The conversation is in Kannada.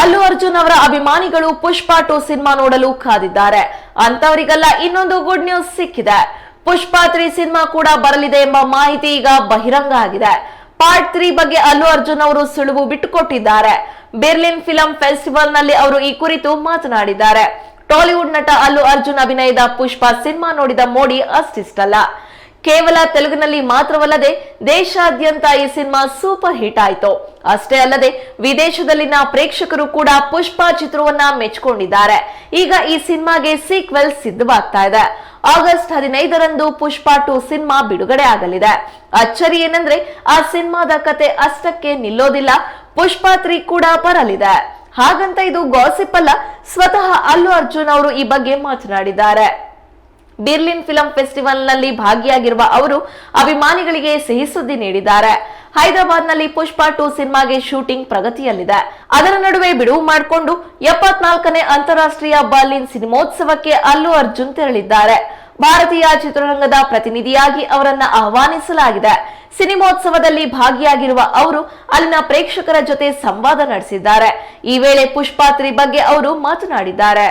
ಅಲ್ಲು ಅರ್ಜುನ್ ಅವರ ಅಭಿಮಾನಿಗಳು ಪುಷ್ಪ ಟು ಸಿನಿಮಾ ನೋಡಲು ಕಾದಿದ್ದಾರೆ. ಅಂತವರಿಗೆಲ್ಲ ಇನ್ನೊಂದು ಗುಡ್ ನ್ಯೂಸ್ ಸಿಕ್ಕಿದೆ. ಪುಷ್ಪ ತ್ರೀ ಸಿನಿಮಾ ಕೂಡ ಬರಲಿದೆ ಎಂಬ ಮಾಹಿತಿ ಈಗ ಬಹಿರಂಗ ಆಗಿದೆ. ಪಾರ್ಟ್ ತ್ರೀ ಬಗ್ಗೆ ಅಲ್ಲು ಅರ್ಜುನ್ ಅವರು ಸುಳಿವು ಬಿಟ್ಟುಕೊಟ್ಟಿದ್ದಾರೆ. ಬೆರ್ಲಿನ್ ಫಿಲಂ ಫೆಸ್ಟಿವಲ್ನಲ್ಲಿ ಅವರು ಈ ಕುರಿತು ಮಾತನಾಡಿದ್ದಾರೆ. ಟಾಲಿವುಡ್ ನಟ ಅಲ್ಲು ಅರ್ಜುನ್ ಅಭಿನಯದ ಪುಷ್ಪ ಸಿನಿಮಾ ನೋಡಿದ ಮೋಡಿ ಅಷ್ಟಿಷ್ಟಲ್ಲ. ಕೇವಲ ತೆಲುಗಿನಲ್ಲಿ ಮಾತ್ರವಲ್ಲದೆ ದೇಶಾದ್ಯಂತ ಈ ಸಿನಿಮಾ ಸೂಪರ್ ಹಿಟ್ ಆಯಿತು. ಅಷ್ಟೇ ಅಲ್ಲದೆ ವಿದೇಶದಲ್ಲಿನ ಪ್ರೇಕ್ಷಕರು ಕೂಡ ಪುಷ್ಪ ಚಿತ್ರವನ್ನ ಮೆಚ್ಚಿಕೊಂಡಿದ್ದಾರೆ ಈಗ ಈ ಸಿನಿಮಾಗೆ ಸೀಕ್ವೆಲ್ ಸಿದ್ಧವಾಗ್ತಾ ಇದೆ. ಆಗಸ್ಟ್ ಹದಿನೈದರಂದು ಪುಷ್ಪ ಟು ಸಿನಿಮಾ ಬಿಡುಗಡೆ ಆಗಲಿದೆ. ಅಚ್ಚರಿ ಏನಂದ್ರೆ ಆ ಸಿನಿಮಾದ ಕತೆ ಅಷ್ಟಕ್ಕೆ ನಿಲ್ಲೋದಿಲ್ಲ, ಪುಷ್ಪ ತ್ರೀ ಕೂಡ ಬರಲಿದೆ. ಹಾಗಂತ ಇದು ಗಾಸಿಪ್ ಅಲ್ಲ, ಸ್ವತಃ ಅಲ್ಲು ಅರ್ಜುನ್ ಅವರು ಈ ಬಗ್ಗೆ ಮಾತನಾಡಿದ್ದಾರೆ. ಬಿರ್ಲಿನ್ ಫಿಲಂ ಫೆಸ್ಟಿವಲ್ನಲ್ಲಿ ಭಾಗಿಯಾಗಿರುವ ಅವರು ಅಭಿಮಾನಿಗಳಿಗೆ ಸಿಹಿ ಸುದ್ದಿ ನೀಡಿದ್ದಾರೆ. ಹೈದರಾಬಾದ್ನಲ್ಲಿ ಪುಷ್ಪ ಟು ಸಿನಿಮಾಗೆ ಶೂಟಿಂಗ್ ಪ್ರಗತಿಯಲ್ಲಿದೆ. ಅದರ ನಡುವೆ ಬಿಡುವು ಮಾಡಿಕೊಂಡು ಎಪ್ಪತ್ನಾಲ್ಕನೇ ಅಂತಾರಾಷ್ಟ್ರೀಯ ಬರ್ಲಿನ್ ಸಿನಿಮೋತ್ಸವಕ್ಕೆ ಅಲ್ಲು ಅರ್ಜುನ್ ತೆರಳಿದ್ದಾರೆ. ಭಾರತೀಯ ಚಿತ್ರರಂಗದ ಪ್ರತಿನಿಧಿಯಾಗಿ ಅವರನ್ನ ಆಹ್ವಾನಿಸಲಾಗಿದೆ. ಸಿನಿಮೋತ್ಸವದಲ್ಲಿ ಭಾಗಿಯಾಗಿರುವ ಅವರು ಅಲ್ಲಿನ ಪ್ರೇಕ್ಷಕರ ಜೊತೆ ಸಂವಾದ ನಡೆಸಿದ್ದಾರೆ. ಈ ವೇಳೆ ಪುಷ್ಪಾತ್ರಿ ಬಗ್ಗೆ ಅವರು ಮಾತನಾಡಿದ್ದಾರೆ.